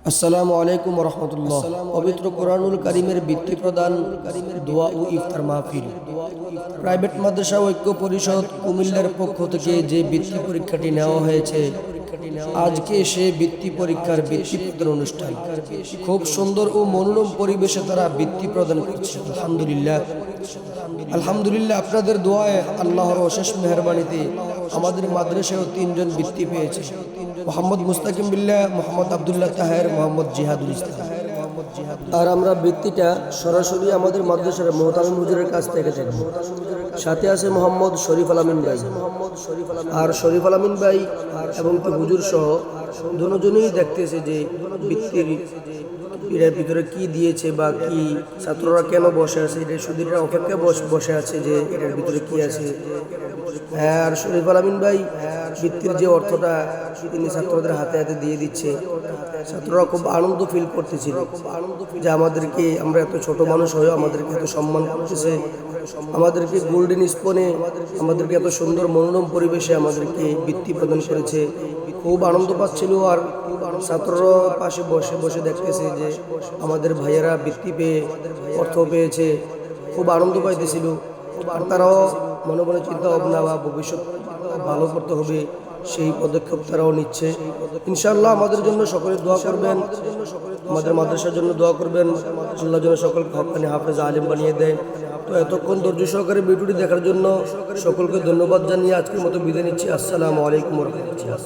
আসসালামু আলাইকুম রহমতুল্লাহ পবিত্র কোরআনুল কারিমের বৃত্তি প্রদান দোয়া ও ইফতার মাহফিল। প্রাইভেট মাদ্রাসা ঐক্য পরিষদ কুমিল্লার পক্ষ থেকে যে বৃত্তি পরীক্ষাটি নেওয়া হয়েছে আজকে সে বৃত্তি পরীক্ষার বৃত্তি প্রদান অনুষ্ঠান। খুব সুন্দর ও মনোরম পরিবেশে তারা বৃত্তি প্রদান করছে। আলহামদুলিল্লাহ। আলহামদুলিল্লাহ, আপনাদের দোয়ায় আল্লাহর অশেষ মেহরবানিতে আমাদের মাদ্রাসায়ও তিনজন বৃত্তি পেয়েছে। মোহাম্মদ মুস্তাকিম বিল্লাহ, মোহাম্মদ আবদুল্লাহ তাহের, মোহাম্মদ জিহাদুল ইসলাম। আর আমরা বৃত্তিটা সরাসরি আমাদের মাদ্রাসার মোহতামিম হুজুরের কাছ থেকে দেখব। সাথে আছে মোহাম্মদ শরীফ আলামিন ভাই। আর শরীফ আলামিন ভাই এবং হুজুর সহ দুজনেই দেখতেছে যে বৃত্তির এর ভিতরে কি দিয়েছে বা কি ছাত্ররা কেন বসে আছে এটা সুদীররা অপেক্ষায় বস- বসে আছে যে এটার ভিতরে কি আছে। হ্যাঁ আর শরীফ আলামিন ভাই বৃত্তির যে অর্থটা তিনি ছাত্রদের হাতে হাতে দিয়ে দিচ্ছে, ছাত্ররা খুব আনন্দ ফিল করতেছিল যে আমাদেরকে, আমরা এত ছোট মানুষ হয়েও আমাদেরকে এত সম্মান করতেছে, আমাদেরকে গোল্ডেন স্পনে আমাদেরকে এত সুন্দর মনোরম পরিবেশে আমাদেরকে বৃত্তি প্রদান করেছে। খুব আনন্দ পাচ্ছিল আর ছাত্ররা পাশে বসে বসে দেখতেছে যে আমাদের ভাইয়েরা বৃত্তি পেয়ে, অর্থ পেয়েছে। খুব আনন্দ পাইতেছিল। আর তারাও মনে মনে চিন্তা ভাবনা বা ভবিষ্যৎ ভালো করতে হবে। সেই পদক্ষেপ তারাও নিচ্ছে। ইনশাআল্লাহ আমাদের জন্য সকলে দোয়া করবেন। আমাদের মাদ্রাসার জন্য দোয়া করবেন। আল্লাহ যেন সকলকে হকানি হাফেজ আলিম বানিয়ে দেয়। তো এতক্ষণ ধৈর্য সহকারে ভিডিওটি দেখার জন্য সকলকে ধন্যবাদ জানিয়ে আজকের মতো বিদায় নিচ্ছি। আসসালামু আলাইকুম রহমতুল্লাহ।